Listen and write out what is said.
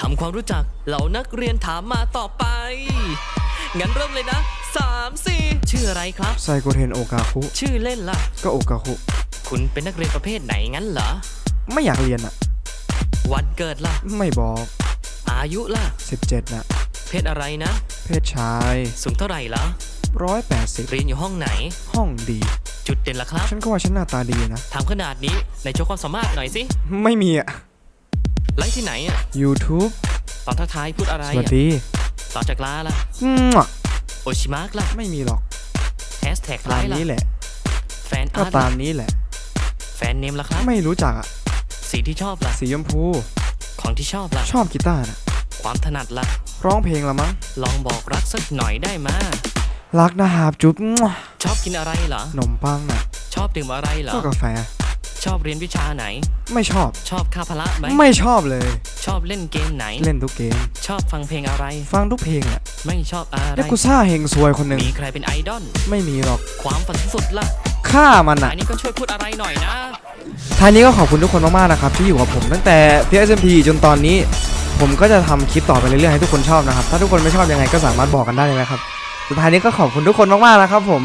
ทำความรู้จักเหล่านักเรียนถามมาต่อไป งั้นเริ่มเลยนะ 3 4 ชื่ออะไรครับ ไซโคเทนโอกาคุ ชื่อเล่นล่ะ ก็โอกาคุ คุณเป็นนักเรียนประเภทไหนงั้นเหรอ ไม่อยากเรียนอะวันเกิดล่ะ ไม่บอก อายุล่ะ 17นะเพศอะไรนะ เพศชายสูงเท่าไหร่ล่ะ180 เรียนอยู่ห้องไหน ห้องดี จุดเด่นล่ะครับ ฉันก็ว่าฉันหน้าตาดีนะ ถามขนาดนี้ในโชว์ความสามารถหน่อยสิ ไม่มีอะ ไลฟ์ที่ไหนอะ YouTube ตอนทักทายพูดอะไรสวัสอะดีตอนจากลาล่ะมั่วโอชิมาร์กล่ะไม่มีหรอกแฮชแท็กไลตามฟ์ล่ะนี้แหละ แฟนก็อาร์ตตาล่ะมนี้แหละ แฟนเนมล่ะครับ ไม่รู้จักอะสีที่ชอบล่ะสีชมพู ของที่ชอบล่ะชอบกีตาร์นะความถนัดล่ะร้องเพลงละมั้ง ลองบอกรักสักหน่อยได้มารักนะหาบจุ๊บมั่วชอบกินอะไรเหรอ ขนมปังน่ะ ชอบดื่มอะไรเหรอ ก็กาแฟ ชอบเรียนวิชาไหน ไม่ชอบ ชอบคาพละไหมไม่ชอบเลย ชอบเล่นเกมไหน เล่นทุกเกม ชอบฟังเพลงอะไร ฟังทุกเพลงแหละไม่ชอบอะไรแล้วกูซ่าเฮงซวยคนหนึ่งมีใครเป็นไอดอลไม่มีหรอก ความฝันสุดล่ะฆ่ามันอะอันนี้ก็ช่วยพูดอะไรหน่อยนะท้ายนี้ก็ขอบคุณทุกคนมากๆนะครับที่อยู่กับผมตั้งแต่ PSMP จนตอนนี้ ผมก็จะทำคลิปต่อไปเรื่อยๆให้ทุกคนชอบนะครับ ถ้าทุกคนไม่ชอบยังไงก็สามารถบอกกันได้เลยนะครับสุดท้ายนี้ก็ขอบคุณทุกคนมากๆนะครับ ผม